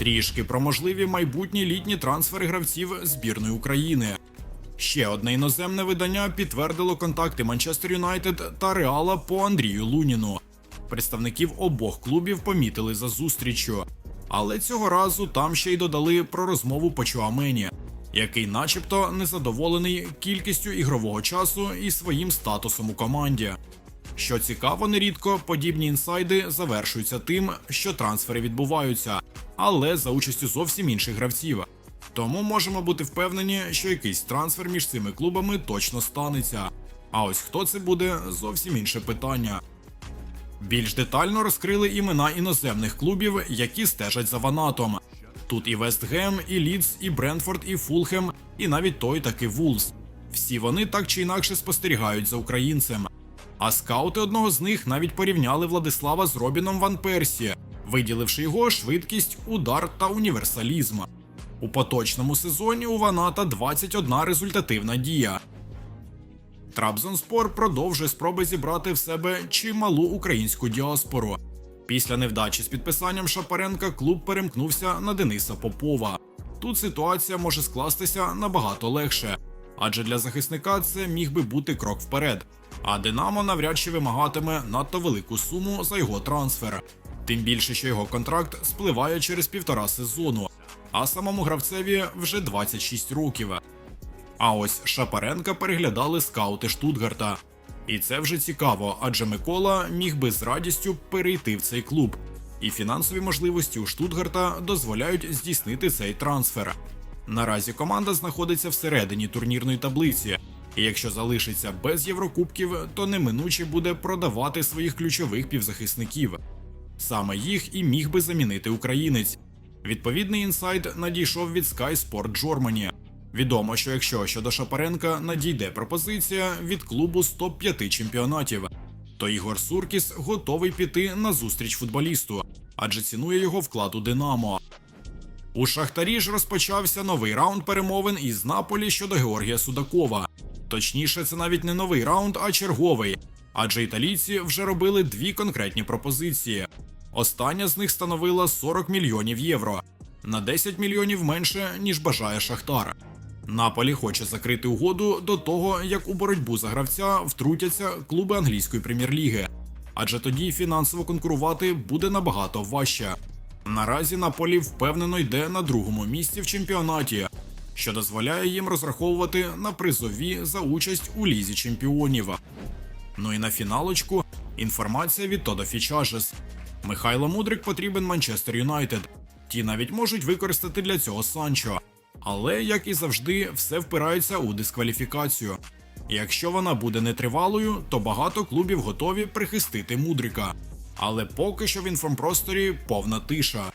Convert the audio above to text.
Трішки про можливі майбутні літні трансфери гравців збірної України. Ще одне іноземне видання підтвердило контакти Манчестер Юнайтед та Реала по Андрію Луніну. Представників обох клубів помітили за зустрічю. Але цього разу там ще й додали про розмову по Чуамені, який, начебто, незадоволений кількістю ігрового часу і своїм статусом у команді. Що цікаво, нерідко подібні інсайди завершуються тим, що трансфери відбуваються, але за участю зовсім інших гравців. Тому можемо бути впевнені, що якийсь трансфер між цими клубами точно станеться. А ось хто це буде зовсім інше питання. Більш детально розкрили імена іноземних клубів, які стежать за Ванатом. Тут і Вестгем, і Лідс, і Брентфорд, і Фулхем, і навіть той таки Вулс. Всі вони так чи інакше спостерігають за українцем. А скаути одного з них навіть порівняли Владислава з Робіном Ван Персі, виділивши його швидкість, удар та універсалізм. У поточному сезоні у Ваната 21 результативна дія. Трабзонспор продовжує спроби зібрати в себе чималу українську діаспору. Після невдачі з підписанням Шапаренка клуб перемкнувся на Дениса Попова. Тут ситуація може скластися набагато легше, адже для захисника це міг би бути крок вперед. А Динамо навряд чи вимагатиме надто велику суму за його трансфер. Тим більше, що його контракт спливає через півтора сезону, а самому гравцеві вже 26 років. А ось Шапаренка переглядали скаути Штутгарта. І це вже цікаво, адже Микола міг би з радістю перейти в цей клуб. І фінансові можливості у Штутгарта дозволяють здійснити цей трансфер. Наразі команда знаходиться всередині турнірної таблиці, і якщо залишиться без Єврокубків, то неминуче буде продавати своїх ключових півзахисників. Саме їх і міг би замінити українець. Відповідний інсайт надійшов від Sky Sport Germany. Відомо, що якщо щодо Шапаренка надійде пропозиція від клубу з топ-5 чемпіонатів, то Ігор Суркіс готовий піти на зустріч футболісту, адже цінує його вклад у Динамо. У Шахтарі ж розпочався новий раунд перемовин із Наполі щодо Георгія Судакова. Точніше, це навіть не новий раунд, а черговий, адже італійці вже робили дві конкретні пропозиції. Остання з них становила 40 мільйонів євро на 10 мільйонів менше, ніж бажає Шахтар. Наполі хоче закрити угоду до того, як у боротьбу за гравця втрутяться клуби англійської прем'єр-ліги, адже тоді фінансово конкурувати буде набагато важче. Наразі Наполі впевнено йде на другому місці в чемпіонаті, що дозволяє їм розраховувати на призові за участь у лізі чемпіонів. Ну і на фіналочку інформація від Тодо Фічажес. Михайло Мудрик потрібен Манчестер Юнайтед. Ті навіть можуть використати для цього Санчо. Але, як і завжди, все впирається у дискваліфікацію. Якщо вона буде нетривалою, то багато клубів готові прихистити Мудрика. Але поки що в інформпросторі повна тиша.